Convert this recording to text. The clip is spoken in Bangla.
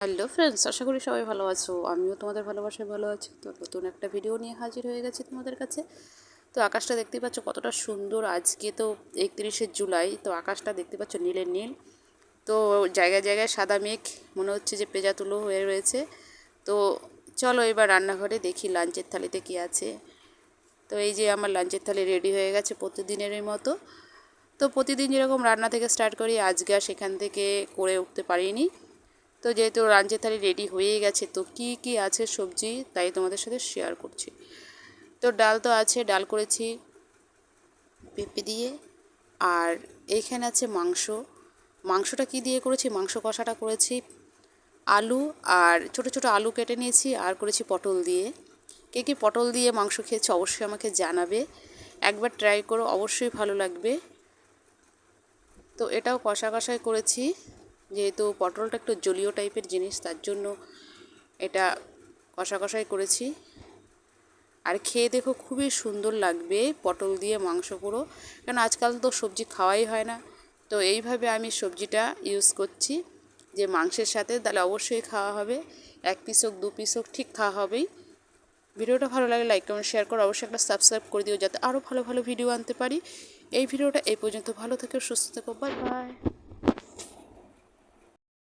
হ্যালো ফ্রেন্ডস, আশা করি সবাই ভালো আছো। আমিও তোমাদের ভালোবাসায় ভালো আছি। তো নতুন একটা ভিডিও নিয়ে হাজির হয়ে গেছি তোমাদের কাছে। তো আকাশটা দেখতে পাচ্ছ কতটা সুন্দর। আজকে তো একত্রিশে জুলাই, তো আকাশটা দেখতে পাচ্ছ নীলের নীল। তো জায়গায় জায়গায় সাদা মেঘ, মনে হচ্ছে যে পেজা তুলো হয়ে রয়েছে। তো চলো এবার রান্নাঘরে দেখি লাঞ্চের থালিতে কী আছে। তো এই যে আমার লাঞ্চের থালি রেডি হয়ে গেছে প্রতিদিনেরই মতো। তো প্রতিদিন যেরকম রান্না থেকে স্টার্ট করি, আজকে আর সেখান থেকে করে উঠতে পারিনি। তো যেহেতু রাঞ্জের থালি রেডি হয়ে গেছে, তো কি কি আছে সবজি তাই তোমাদের সাথে শেয়ার করছি। তো ডাল তো আছে, ডাল করেছি পেঁপে দিয়ে। আর এইখানে আছে মাংস। মাংসটা কি দিয়ে করেছি? মাংস কষাটা করেছি আলু আর ছোট ছোট আলু কেটে নিয়েছি আর করেছি পটল দিয়ে। কে কি পটল দিয়ে মাংস খেয়েছে অবশ্যই আমাকে জানাবে। একবার ট্রাই করো, অবশ্যই ভালো লাগবে। তো এটাও কষা কষাই করেছি। যেহেতু পটলটা একটু জলীয় টাইপের জিনিস, তার জন্য এটা কষা কষাই করেছি। আর খেয়ে দেখো খুবই সুন্দর লাগবে পটল দিয়ে মাংস পুরো। কারণ আজকাল তো সবজি খাওয়াই হয় না। তো এইভাবে আমি সবজিটা ইউজ করছি যে মাংসের সাথে, তাহলে অবশ্যই খাওয়া হবে। এক পিস হোক দু পিস হোক ঠিক খাওয়া হবেই। ভিডিওটা ভালো লাগে লাইক কমেন্ট শেয়ার করো। অবশ্যই একটা সাবস্ক্রাইব করে দিও যাতে আরও ভালো ভালো ভিডিও আনতে পারি। এই ভিডিওটা এই পর্যন্ত। ভালো থেকো, সুস্থ থেকো। Bye bye